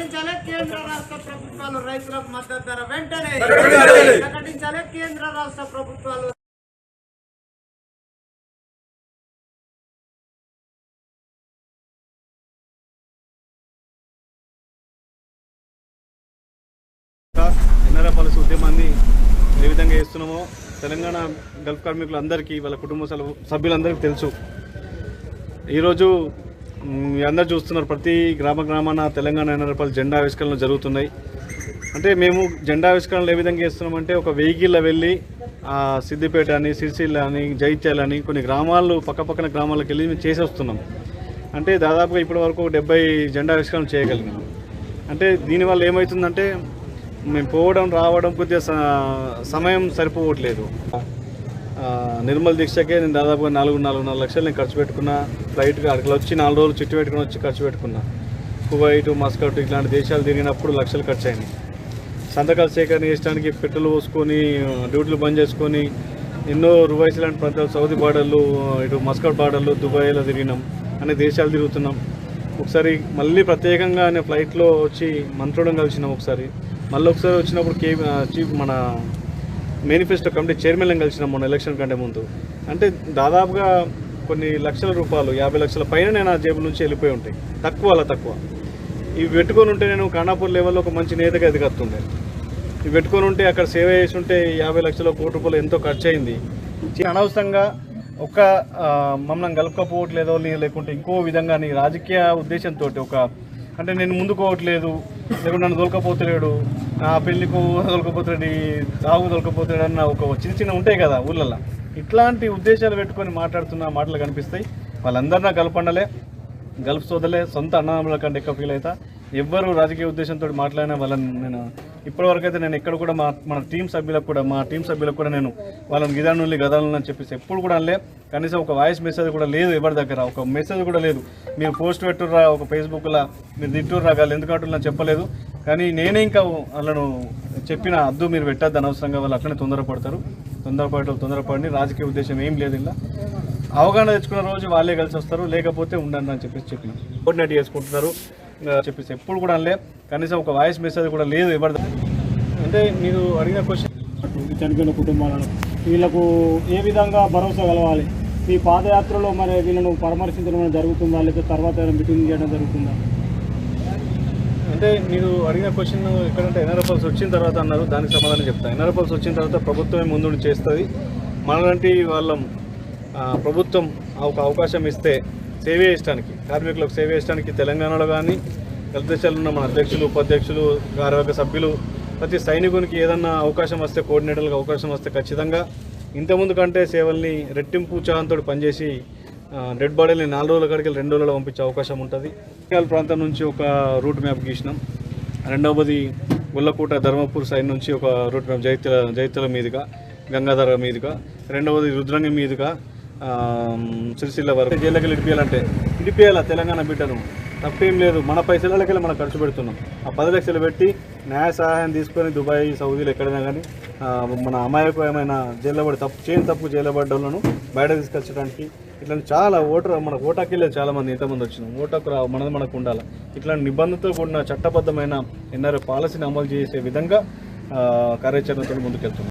ప్రకటించాలి. కేంద్ర రాష్ట్ర ప్రభుత్వాలు రైతులకు మద్దతు ధర వెంటనే ప్రకటించాలి. కేంద్ర రాష్ట్ర ప్రభుత్వాలు ఎన్ఆర్ఎఫ్ పాలసీ ఉద్యమాన్ని ఏ విధంగా చేస్తున్నామో తెలంగాణ గల్ఫ్ కార్మికులందరికీ వాళ్ళ కుటుంబ సభ్యు- సభ్యులందరికీ తెలుసు. ఈరోజు మీ అందరు చూస్తున్నారు ప్రతి గ్రామ గ్రామాన తెలంగాణ ఎన్ఆర్ఎఫ్ జెండా ఆవిష్కరణలు జరుగుతున్నాయి. అంటే మేము జెండా ఆవిష్కరణలు ఏ విధంగా చేస్తున్నామంటే ఒక వెహికల్లో వెళ్ళి సిద్దిపేట అని సిరిసిల్ల అని జైత్యాల అని కొన్ని గ్రామాలు పక్కపక్కన గ్రామాలకు వెళ్ళి మేము చేసి వస్తున్నాం. అంటే దాదాపుగా ఇప్పటి వరకు డెబ్బై జెండా ఆవిష్కరణ చేయగలిగినాం అంటే దీనివల్ల ఏమవుతుందంటే మేము పోవడం రావడం కొద్దిగా సమయం సరిపోవట్లేదు. నిర్మల్ దీక్షకే నేను దాదాపుగా నాలుగు నాలుగున్నర లక్షలు నేను ఖర్చు పెట్టుకున్నా. ఫ్లైట్గా అక్కడ వచ్చి నాలుగు రోజులు చిట్టు పెట్టుకుని వచ్చి ఖర్చు పెట్టుకున్నా. కువైట్ మస్కట్ ఇట్లాంటి దేశాలు తిరిగినప్పుడు లక్షలు ఖర్చు అయినాయి సంతకాలు సేకరణ చేసడానికి పెట్రోల్ పోసుకొని డ్యూటీలు బంద్ చేసుకొని ఎన్నో రువైస్ లాంటి ప్రాంతాలు సౌదీ బార్డర్లు ఇటు మస్కట్ బార్డర్లు దుబాయ్లో తిరిగినాం. అనే దేశాలు తిరుగుతున్నాం. ఒకసారి మళ్ళీ ప్రత్యేకంగా అనే ఫ్లైట్లో వచ్చి మంత్రుడం కలిసినాం ఒకసారి. మళ్ళీ ఒకసారి వచ్చినప్పుడు కే చీఫ్ మన మేనిఫెస్టో కమిటీ చైర్మన్ కలిసిన మొన్న ఎలక్షన్ కంటే ముందు. అంటే దాదాపుగా కొన్ని లక్షల రూపాయలు యాభై లక్షల పైన నేను ఆ జేబు నుంచి వెళ్ళిపోయి ఉంటాయి. తక్కువ అలా తక్కువ. ఇవి పెట్టుకొని ఉంటే నేను ఖానాపూర్ లెవెల్లో ఒక మంచి నేతగా ఎదగత్తుండే. ఇవి పెట్టుకొని ఉంటే అక్కడ సేవ చేసి ఉంటే యాభై లక్షల కోటి రూపాయలు ఎంతో ఖర్చు అయింది. అనవసరంగా ఒక మమ్మల్ని కలుపుకపోవట్లేదో లేకుంటే ఇంకో విధంగా నీ రాజకీయ ఉద్దేశంతో ఒక అంటే నేను ముందుకోవట్లేదు లేకుంటే నన్ను దొరకపోతలేడు నా పెళ్ళికు దొరకపోతాడు సాగు దొరకపోతాడు అన్న ఒక చిన్న చిన్న ఉంటాయి కదా ఊళ్ళల్లో ఇట్లాంటి ఉద్దేశాలు పెట్టుకొని మాట్లాడుతున్న మాటలు కనిపిస్తాయి. వాళ్ళందరినీ కలపండలే గల్ఫ్ సోదలే సొంత అన్నదమ్ముల కంటే ఎక్కువ ఫీల్ అవుతా. ఎవ్వరు రాజకీయ ఉద్దేశంతో మాట్లాడిన వాళ్ళని నేను ఇప్పటివరకు అయితే నేను ఎక్కడ కూడా మా మన టీం సభ్యులకు కూడా మా టీం సభ్యులకు కూడా నేను వాళ్ళని గిదానుల్ని గదానుల్ని అని చెప్పేసి ఎప్పుడు కూడా అనలే. కనీసం ఒక వాయిస్ మెసేజ్ కూడా లేదు ఎవరి దగ్గర. ఒక మెసేజ్ కూడా లేదు. మీరు పోస్ట్ పెట్టుర్రా ఒక ఫేస్బుక్లో మీరు తిట్టుర్రా వాళ్ళు ఎందుకు చెప్పలేదు. కానీ నేనే ఇంకా వాళ్ళను చెప్పిన అద్దు మీరు పెట్టద్దు అనవసరంగా వాళ్ళు అట్లనే తొందరపడతారు. తొందరపడటం తొందరపడి రాజకీయ ఉద్దేశం ఏం లేదు ఇలా. అవగాహన తెచ్చుకున్న రోజు వాళ్ళే కలిసి వస్తారు లేకపోతే ఉండండి అని చెప్పేసి చెప్పిన. కోఆర్డినేట్ చేసుకుంటున్నారు. చెప్పేసి ఎప్పుడు కూడా అనలే. కనీసం ఒక వాయిస్ మెసేజ్ కూడా లేదు దగ్గర. అంటే మీరు అడిగిన క్వశ్చన్ చనిపోయిన కుటుంబాలను వీళ్ళకు ఏ విధంగా భరోసా కలవాలి? ఈ పాదయాత్రలో మరి వీళ్ళను పరామర్శించడం జరుగుతుందా? లేకపోతే తర్వాత మీటింగ్ చేయడం జరుగుతుందా? అంటే మీరు అడిగిన క్వశ్చన్ ఎక్కడంటే ఎన్ఆర్ఎఫ్ఎల్స్ వచ్చిన తర్వాత అన్నారు. దానికి సమాధానం చెప్తాను ఎన్ఆర్ఎఫ్ఎల్స్ వచ్చిన తర్వాత ప్రభుత్వమే ముందుండి చేస్తుంది. మనలాంటి వాళ్ళం ప్రభుత్వం ఒక అవకాశం ఇస్తే సేవ చేయడానికి కార్మికులకు సేవ చేయడానికి తెలంగాణలో కానీ గల్ఫ్ దేశాల్లో ఉన్న మన అధ్యక్షులు ఉపాధ్యక్షులు కార్మిక సభ్యులు ప్రతి సైనికునికి ఏదన్నా అవకాశం వస్తే కోఆర్డినేటర్లకు అవకాశం వస్తే ఖచ్చితంగా ఇంతకుముందు కంటే సేవల్ని రెట్టింపు ఉత్సాహంతో పనిచేసి డెడ్ బాడీని నాలుగు రోజుల కాడికి రెండు రోజుల్లో పంపించే అవకాశం ఉంటుంది. ప్రాంతం నుంచి ఒక రూట్ మ్యాప్ గీసినాం. రెండవది గుల్లకోట ధర్మపూర్ సైడ్ నుంచి ఒక రూట్ మ్యాప్ జైత్య జైత్యాల మీదుగా గంగాధర మీదుగా. రెండవది రుద్రంగి మీదుగా. సిరిసిల్ల వరకు జైలకి ఇడిపియాలంటే ఇడిపియాల తెలంగాణ బిడ్డను. తప్పేం లేదు మన పైసలకెళ్ళి మనం ఖర్చు పెడుతున్నాం. ఆ పది లక్షలు పెట్టి న్యాయ సహాయం తీసుకొని దుబాయ్ సౌదీలు ఎక్కడైనా కానీ మన మన అమాయకమైన జైల్లో పడి తప్పు చేయని తప్పు జైల్లో పడ్డ వాళ్ళను బయట తీసుకొచ్చడానికి ఇట్లాంటి చాలా ఓటర్ మన ఓటాకి వెళ్ళేది చాలా మంది ఇంతమంది వచ్చినాం ఓటాకు రా మనది మనకు ఉండాలి. ఇట్లాంటి నిబంధనతో కూడిన చట్టబద్ధమైన ఎన్ఆర్ఎఫ్ పాలసీని అమలు చేసే విధంగా కార్యాచరణతో ముందుకెళ్తున్నాం.